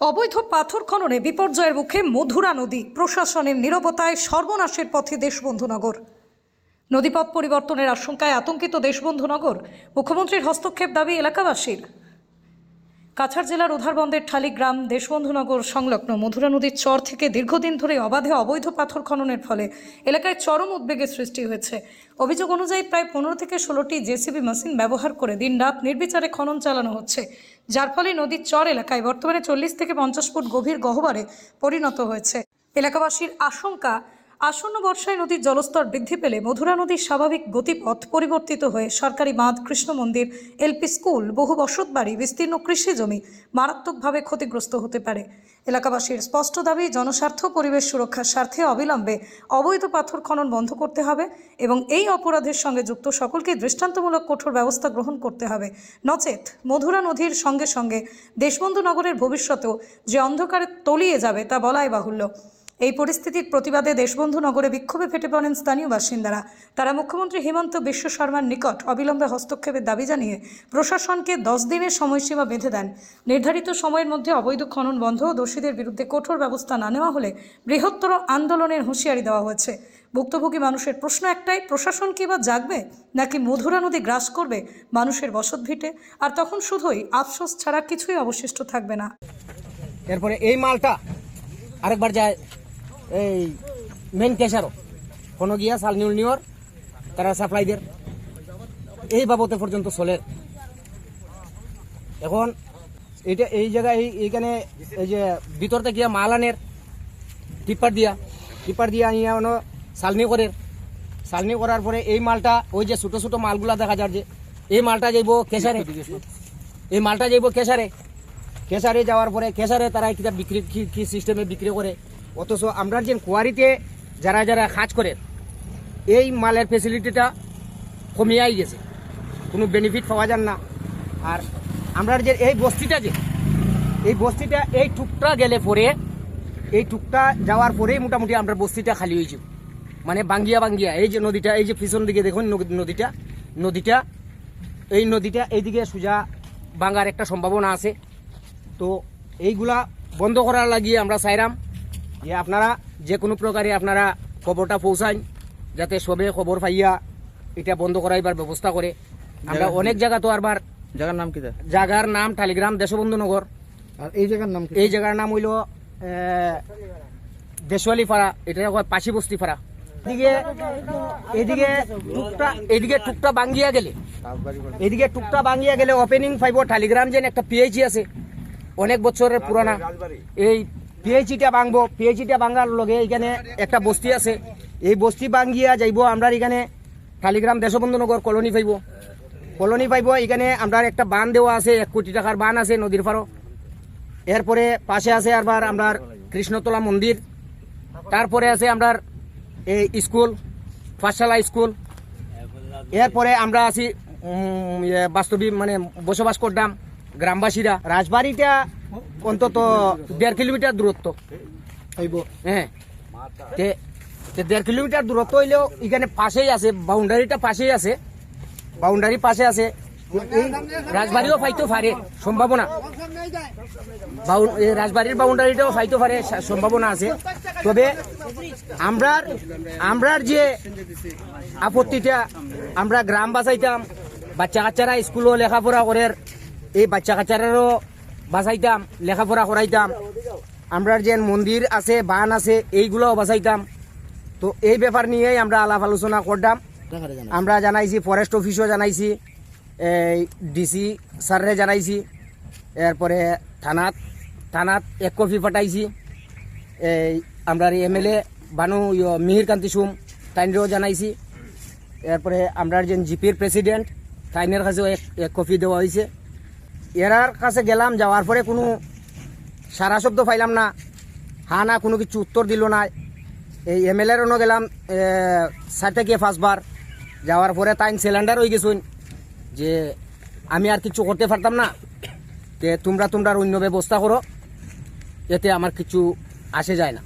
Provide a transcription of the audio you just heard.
অবৈধ পাথর খননে বিপর্যয়ের মুখে মধুরা নদী। প্রশাসনের নিরবতায় সর্বনাশের পথে দেশবন্ধুনগর। নদীপথ পরিবর্তনের আশঙ্কায় আতঙ্কিত দেশবন্ধুনগর। মুখ্যমন্ত্রীর হস্তক্ষেপ দাবি এলাকাবাসীর। কাছাড় জেলার উধারবন্দের ঠালিগ্রাম দেশবন্ধুনগর সংলগ্ন মধুরা নদীর চর থেকে দীর্ঘদিন ধরে অবাধে অবৈধ পাথর খননের ফলে এলাকায় চরম উদ্বেগের সৃষ্টি হয়েছে। অভিযোগ অনুযায়ী প্রায় পনেরো থেকে ষোলোটি জেসিবি মেশিন ব্যবহার করে দিনরাত নির্বিচারে খনন চালানো হচ্ছে, যার ফলে নদীর চর এলাকায় বর্তমানে চল্লিশ থেকে পঞ্চাশ ফুট গভীর গহ্বরে পরিণত হয়েছে। এলাকাবাসীর আশঙ্কা আসন্ন বর্ষায় নদীর জলস্তর বৃদ্ধি পেলে মধুরা নদীর স্বাভাবিক গতিপথ পরিবর্তিত হয়ে সরকারি বাঁধ কৃষ্ণ মন্দির, এলপি স্কুল, বহু বসত বাড়ি বিস্তীর্ণ কৃষি জমি মারাত্মকভাবে ক্ষতিগ্রস্ত হতে পারে। এলাকাবাসীর স্পষ্ট দাবি, জনস্বার্থ পরিবেশ সুরক্ষার স্বার্থে অবিলম্বে অবৈধ পাথর খনন বন্ধ করতে হবে এবং এই অপরাধের সঙ্গে যুক্ত সকলকে দৃষ্টান্তমূলক কঠোর ব্যবস্থা গ্রহণ করতে হবে। নচেত মধুরা নদীর সঙ্গে সঙ্গে দেশবন্ধু নগরের ভবিষ্যতেও যে অন্ধকারে তলিয়ে যাবে তা বলাই বাহুল্য। এই পরিস্থিতির প্রতিবাদে দেশবন্ধু নগরে বিক্ষোভে ফেটে পড়েন স্থানীয় বাসিন্দারা। তারা মুখ্যমন্ত্রী হিমন্ত বিশ্ব শর্মার নিকট অবিলম্বে হস্তক্ষেপের দাবি জানিয়ে প্রশাসনকে দশ দিনের সময়সীমা বেঁধে দেন। নির্ধারিত সময়ের মধ্যে অবৈধ খনন বন্ধ ও দোষীদের বিরুদ্ধে কঠোর ব্যবস্থা না নেওয়া হলে বৃহত্তর আন্দোলনের হুঁশিয়ারি দেওয়া হয়েছে। ভুক্তভোগী মানুষের প্রশ্ন একটাই, প্রশাসন কি বা জাগবে নাকি মধুরা নদী গ্রাস করবে মানুষের বসত ভিটে? আর তখন শুধুই আফসোস ছাড়া কিছুই অবশিষ্ট থাকবে না। এরপরে এই মালটা আরেকবার যায় এই মেন কেশারও কোনো গিয়া সাল নিউল নিওর, তারা সাপ্লাই দের। এই বাবদে পর্যন্ত চলে। এখন এটা এই জায়গায় এই এইখানে এই যে ভিতর থেকে মাল আনের, টিপার দিয়া। টিপার দিয়া আনিয়া অন্য সালনি করে সালনি করার পরে এই মালটা, ওই যে ছোটো ছোটো মালগুলা দেখা যায় যে, এই মালটা যাইব কেশারে এই মালটা যাইব কেশারে কেশারে যাওয়ার পরে কেশারে তারা কিতা বিক্রি কি সিস্টেমে বিক্রি করে। অথচ আমরা যে কোয়ারিতে যারা যারা কাজ করে, এই মালের ফেসিলিটিটা কমিয়াই গেছে। কোনো বেনিফিট পাওয়া যান না। আর আমরা যে এই বস্তিটা যে, এই বস্তিটা, এই টুকটা গেলে পরে, এই টুকটা যাওয়ার পরেই মোটামুটি আমরা বস্তিটা খালি হয়েছে। মানে বাঙ্গিয়া বাঙ্গিয়া, এই যে নদীটা, এই যে পিছন দিকে দেখুন নদী- নদীটা নদীটা, এই নদীটা, এইদিকে সোজা বাঙ্গার একটা সম্ভাবনা আছে। তো এইগুলা বন্ধ করার লাগিয়ে আমরা চাইরাম যে আপনারা যে কোনো প্রকারে আপনারা খবরটা পৌঁছান যাতে সবে খবর পাইয়া এটা বন্ধ করাইবার ব্যবস্থা করে। আমরা অনেক জায়গা তো আরবার জায়গার নাম কি জায়গার নাম টালিগ্রাম দেশবন্ধু নগর আর এই জায়গার নাম এই জায়গার নাম হইল দেশওয়ালি পাড়া এটা পাশি বস্তি পাড়া এদিকে এদিকে টুকটা এদিকে টুকটা বাঙ্গিয়া গেলে এদিকে টুকটা বাঙ্গিয়া গেলে ওপেনিং ফাইভ টালিগ্রাম যেন একটা পিএইচি আছে। অনেক বছরের পুরানা। এই পিএইচিটা ভাঙবো পিএইচিটা ভাঙার লগে এখানে একটা বস্তি আছে। এই বস্তি ভাঙ্গিয়া যাইব, আমরা এখানে দেশবন্ধু নগর কলোনি পাইব। কলোনি পাইব এখানে আমরা একটা বান দেওয়া আছে, এক কোটি টাকার বান আছে নদীর পাড়ো। এরপরে পাশে আছে আবার আমরা কৃষ্ণতলা মন্দির। তারপরে আছে আমরা এই স্কুল পাঠশালা স্কুল। এরপরে আমরা আছি বাস্তবিক মানে বসবাস করতাম। গ্রামবাসীরা রাজবাড়িটা অন্তত দেড় কিলোমিটার দূরত্ব। হইব। হ্যাঁ। দেড় কিলোমিটার দূরত্ব হইলেও এখানে পাশেই আছে বাউন্ডারিটা পাশেই আছে। বাউন্ডারি পাশে আছে। রাজবাড়িও পাইতে পারে সম্ভাবনা। রাজবাড়ির বাউন্ডারিটাও পাইতে পারে সম্ভাবনা আছে। তবে আমরার আমরার যে আপত্তিটা আমরা গ্রাম বাঁচাইতাম বাচ্চা কাচ্চারা স্কুলও লেখাপড়া করে এই বাচ্চা কাচ্চারারও বাঁচাইতাম, লেখাপড়া করাইতাম। আমরার যে মন্দির আছে, বান আছে, এইগুলোও বাঁচাইতাম। তো এই ব্যাপার নিয়েই আমরা আলাপ আলোচনা করতাম। আমরা জানাইছি ফরেস্ট অফিসও জানাইছি, এই ডিসি স্যাররে জানাইছি, এরপরে থানাত থানাত এক কপি পাঠাইছি। এই আমরা এমএলএ বানু, ইয় মিহির কান্তি সুম, তাইনরেও জানাইছি। এরপরে আমরা যে জিপির প্রেসিডেন্ট, তাইনের কাছেও এক কপি দেওয়া হয়েছে এরার কাছে গেলাম, যাওয়ার পরে কোনো সারা শব্দ পাইলাম না। হা না, কোনো কিছু উত্তর দিল না। এই এম এল এরও গেলাম চার গিয়ে ফার্স্টবার যাওয়ার পরে তাই সিলিন্ডার হয়ে গেছুন যে আমি আর কিছু করতে পারতাম না। তে তোমরা তোমরা অন্য ব্যবস্থা করো, এতে আমার কিছু আসে যায় না।